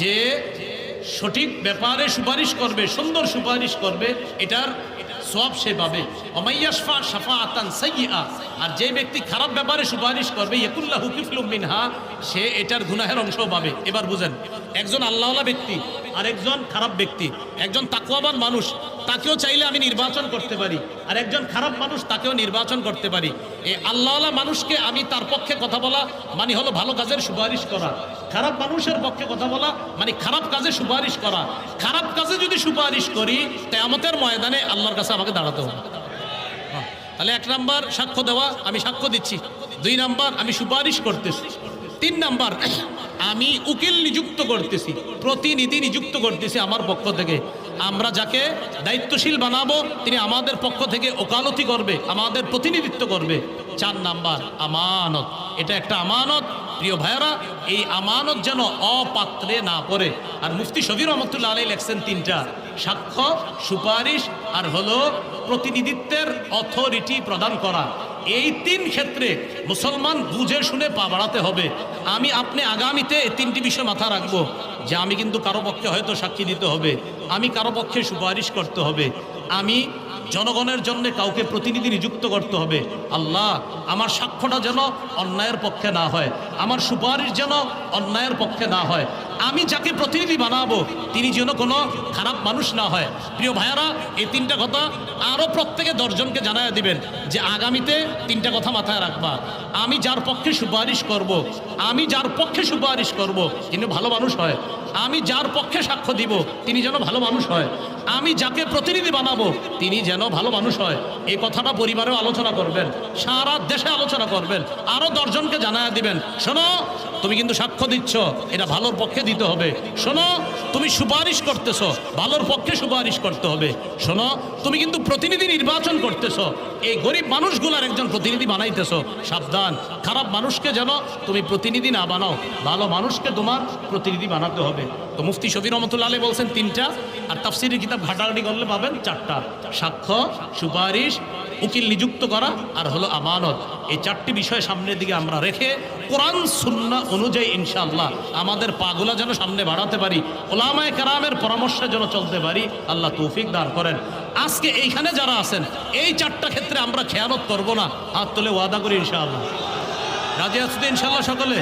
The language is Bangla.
যে সঠিক ব্যাপারে সুপারিশ করবে, সুন্দর সুপারিশ করবে, এটার সব সে পাবে। অমাইয়াসফা সাফা আতান সাইয়া আর যে ব্যক্তি খারাপ ব্যাপারে সুপারিশ করবে, ইয়কুল্লাহ হুকিফুল মিনহা, সে এটার গুনাহের অংশ পাবে। এবার বুঝেন, একজন আল্লাহওয়ালা ব্যক্তি আর একজন খারাপ ব্যক্তি, একজন তাকুয়াবান মানুষ তাকেও চাইলে আমি নির্বাচন করতে পারি। আর একজন খারাপ মানুষ তাকেও নির্বাচন করতে পারি। এই আল্লাহওয়ালা মানুষকে আমি তার পক্ষে কথা বলা মানে হলো ভালো কাজের সুপারিশ করা। খারাপ মানুষের পক্ষে কথা বলা মানে খারাপ কাজে সুপারিশ করা। খারাপ কাজে যদি সুপারিশ করি তেমতের ময়দানে আল্লাহর কাছে আমাকে দাঁড়াতে হবে। হ্যাঁ, তাহলে এক নাম্বার সাক্ষ্য দেওয়া আমি সাক্ষ্য দিচ্ছি। দুই নাম্বার আমি সুপারিশ করতেছি। তিন নাম্বার আমি উকিল নিযুক্ত করতেছি। প্রতিনিধি নিযুক্ত করতেছি আমার পক্ষ থেকে। আমরা যাকে দায়িত্বশীল বানাবো তিনি আমাদের পক্ষ থেকে ওকালতি করবে আমাদের প্রতিনিধিত্ব করবে। চার নাম্বার আমানত। এটা একটা আমানত। প্রিয় ভাইয়েরা, এই আমানত যেন অপাত্রে না পড়ে। আর মুফতি শফির রহমতুল্লাহ আলাই লেখছেন তিনটা। সাক্ষ্য, সুপারিশ আর হলো প্রতিনিধিত্বের অথরিটি প্রদান করা। এই তিন ক্ষেত্রে মুসলমান বুঝে শুনে পা বাড়াতে হবে। আমি, আপনি আগামীতে এই তিনটি বিষয় মাথা রাখব যে আমি কিন্তু কারও পক্ষে হয়তো সাক্ষী দিতে হবে। আমি কারও পক্ষে সুপারিশ করতে হবে। আমি জনগণের জন্য কাউকে প্রতিনিধি নিযুক্ত করতে হবে। আল্লাহ, আমার সাক্ষ্যটা যেন অন্যায়ের পক্ষে না হয়। আমার সুপারিশ যেন অন্যায়ের পক্ষে না হয়। আমি যাকে প্রতিনিধি বানাবো, তিনি যেন কোনো খারাপ মানুষ না হয়। প্রিয় ভাইয়ারা, এই তিনটা কথা আরও প্রত্যেকে দশজনকে জানায় দিবেন যে আগামীতে তিনটা কথা মাথায় রাখবা। আমি যার পক্ষে সুপারিশ করব। আমি যার পক্ষে সুপারিশ করব, তিনি ভালো মানুষ হয়। আমি যার পক্ষে সাক্ষ্য দিব, তিনি যেন ভালো মানুষ হয়। আমি যাকে প্রতিনিধি বানাবো, তিনি যেন ভালো মানুষ হয়। এই কথাটা পরিবারেও আলোচনা করবেন, সারা দেশে আলোচনা করবেন আরও দশজনকে জানায় দিবেন। শোনো, তুমি কিন্তু সাক্ষ্য দিচ্ছ, এটা ভালোর পক্ষে দিতে হবে। শোনো, তুমি সুপারিশ করতেছ। ভালোর পক্ষে সুপারিশ করতে হবে। শোনো, তুমি কিন্তু প্রতিনিধি নির্বাচন করতেছ। এই গরিব মানুষগুলার একজন প্রতিনিধি বানাইতেছ। সাবধান। খারাপ মানুষকে যেন তুমি প্রতিনিধি না বানাও, ভালো মানুষকে তোমার প্রতিনিধি বানাতে হবে। তো মুফতি শফির রহমতুল্লাহ আলী বলছেন তিনটা, আর তাফসির কিতাব ঘাটাঘাটি করলে পাবেন চারটা। সাক্ষ্য, সুপারিশ, উকিল নিযুক্ত করা, আর হলো আমানত। এই চারটি বিষয় সামনের দিকে আমরা রেখে কোরআন, সুন্না অনুযায়ী ইনশাআল্লাহ আমাদের পাগুলা যেন সামনে বাড়াতে পারি, ওলামায় কারামের পরামর্শে যেন চলতে পারি, আল্লাহ তৌফিক দান করেন। আজকে এইখানে যারা আছেন, এই চারটা ক্ষেত্রে আমরা খেয়ালত করব না, হাত তুলে ওয়াদা করি ইনশাআল্লাহ। রাজি আছি সকলে?